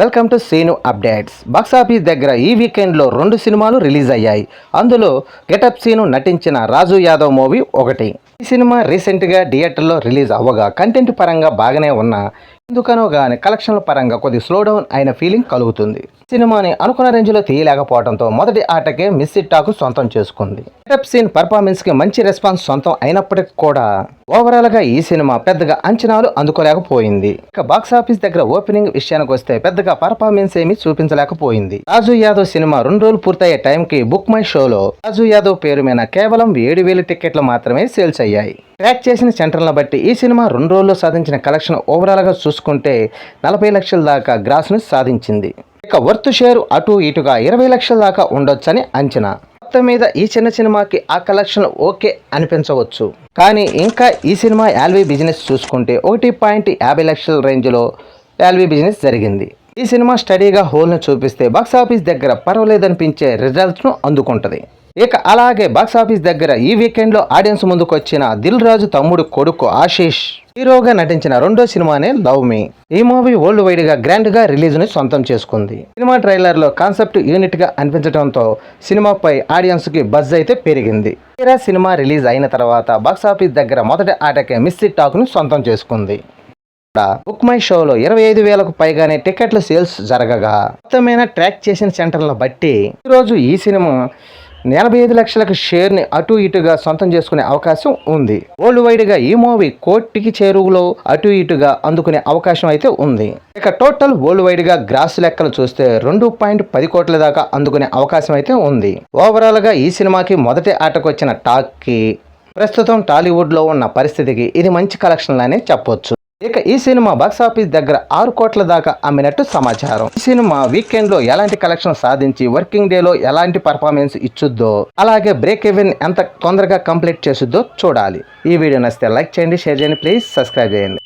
Welcome to Seenu updates box office దగ్గర ఈ వీకెండ్లో రెండు సినిమాలు రిలీజ్ అయ్యాయి. అందులో గెటప్ సీను నటించిన రాజు యాదవ్ మూవీ ఒకటి. ఈ సినిమా రీసెంట్గా థియేటర్లో రిలీజ్ అవ్వగా కంటెంట్ పరంగా బాగానే ఉన్న. ఎందుకనో గాని కలెక్షన్ల పరంగా కొద్ది స్లో డౌన్ అయిన ఫీలింగ్ కలుగుతుంది. సినిమాని అనుకున్న రేంజ్లో తీయలేకపోవడంతో మొదటి ఆటకే మిస్ టాకు సొంతం చేసుకుంది. గెటప్ సీన్ పర్ఫార్మెన్స్కి మంచి రెస్పాన్స్ సొంతం అయినప్పటికీ కూడా ఓవరాల్గా ఈ సినిమా పెద్దగా అంచనాలు అందుకోలేకపోయింది. ఇక బాక్సాఫీస్ దగ్గర ఓపెనింగ్ విషయానికి వస్తే పెద్దగా పర్ఫార్మెన్స్ ఏమీ చూపించలేకపోయింది. రాజు యాదవ్ సినిమా రెండు రోజులు పూర్తయ్యే టైంకి బుక్ మై షోలో రాజు యాదవ్ పేరు మీద కేవలం ఏడు వేల టికెట్లు మాత్రమే సేల్స్ అయ్యాయి. ట్రాక్ చేసిన సెంటర్లను బట్టి ఈ సినిమా రెండు రోజుల్లో సాధించిన కలెక్షన్ ఓవరాల్గా చూసుకుంటే నలభై లక్షల దాకా గ్రాస్ను సాధించింది. ఇక వర్త్ షేర్ అటు ఇటుగా ఇరవై లక్షల దాకా ఉండొచ్చని అంచనా. మొత్తం మీద ఈ చిన్న సినిమాకి ఆ కలెక్షన్ ఓకే అనిపించవచ్చు. కానీ ఇంకా ఈ సినిమా యాల్వీ బిజినెస్ చూసుకుంటే ఒకటి పాయింట్ యాభై లక్షల రేంజ్లో యాల్వీ బిజినెస్ జరిగింది. ఈ సినిమా స్టడీగా హోల్ను చూపిస్తే బాక్సాఫీస్ దగ్గర పర్వాలేదనిపించే రిజల్ట్స్ను అందుకుంటుంది. ఇక అలాగే బాక్సాఫీస్ దగ్గర ఈ వీకెండ్లో ఆడియన్స్ ముందుకు వచ్చిన దిల్ రాజు తమ్ముడు కొడుకు ఆశీష్ హీరోగా నటించిన రెండో సినిమానే లవ్ మీ. ఈ మూవీ వరల్డ్ వైడ్గా గ్రాండ్గా రిలీజ్ని సొంతం చేసుకుంది. సినిమా ట్రైలర్లో కాన్సెప్ట్ యూనిట్గా అనిపించడంతో సినిమాపై ఆడియన్స్కి బజ్ అయితే పెరిగింది. తీరా సినిమా రిలీజ్ అయిన తర్వాత బాక్సాఫీస్ దగ్గర మొదటి ఆటకే మిస్సి టాక్ను సొంతం చేసుకుంది. బుక్ మై షోలో ఇరవై ఐదు వేలకు పైగానే టికెట్ల సేల్స్ జరగగా. మొత్తమైన ట్రాక్ చేసిన సెంటర్లను బట్టి ఈరోజు ఈ సినిమా ఎనభై ఐదు లక్షలకు షేర్ని అటు ఇటుగా సొంతం చేసుకునే అవకాశం ఉంది. వరల్డ్ వైడ్గా ఈ మూవీ కోటికి చేరువలో అటు ఇటుగా అందుకునే అవకాశం అయితే ఉంది. ఇక టోటల్ వరల్డ్ వైడ్గా గ్రాస్ లెక్కలు చూస్తే రెండు పాయింట్ పది కోట్ల దాకా అందుకునే అవకాశం అయితే ఉంది. ఓవరాల్గా ఈ సినిమాకి మొదటి ఆటకు వచ్చిన టాక్కి ప్రస్తుతం టాలీవుడ్లో ఉన్న పరిస్థితికి ఇది మంచి కలెక్షన్లనే చెప్పొచ్చు. ఇక ఈ సినిమా బాక్సాఫీస్ దగ్గర ఆరు కోట్ల దాకా అమ్మినట్టు సమాచారం. ఈ సినిమా వీకెండ్లో ఎలాంటి కలెక్షన్ సాధించి వర్కింగ్ డే లో ఎలాంటి పర్ఫార్మెన్స్ ఇచ్చుద్దో అలాగే బ్రేక్ ఈవెన్ ఎంత తొందరగా కంప్లీట్ చేసుద్దో చూడాలి. ఈ వీడియో నచ్చితే లైక్ చేయండి షేర్ చేయండి ప్లీజ్ సబ్స్క్రైబ్ చేయండి.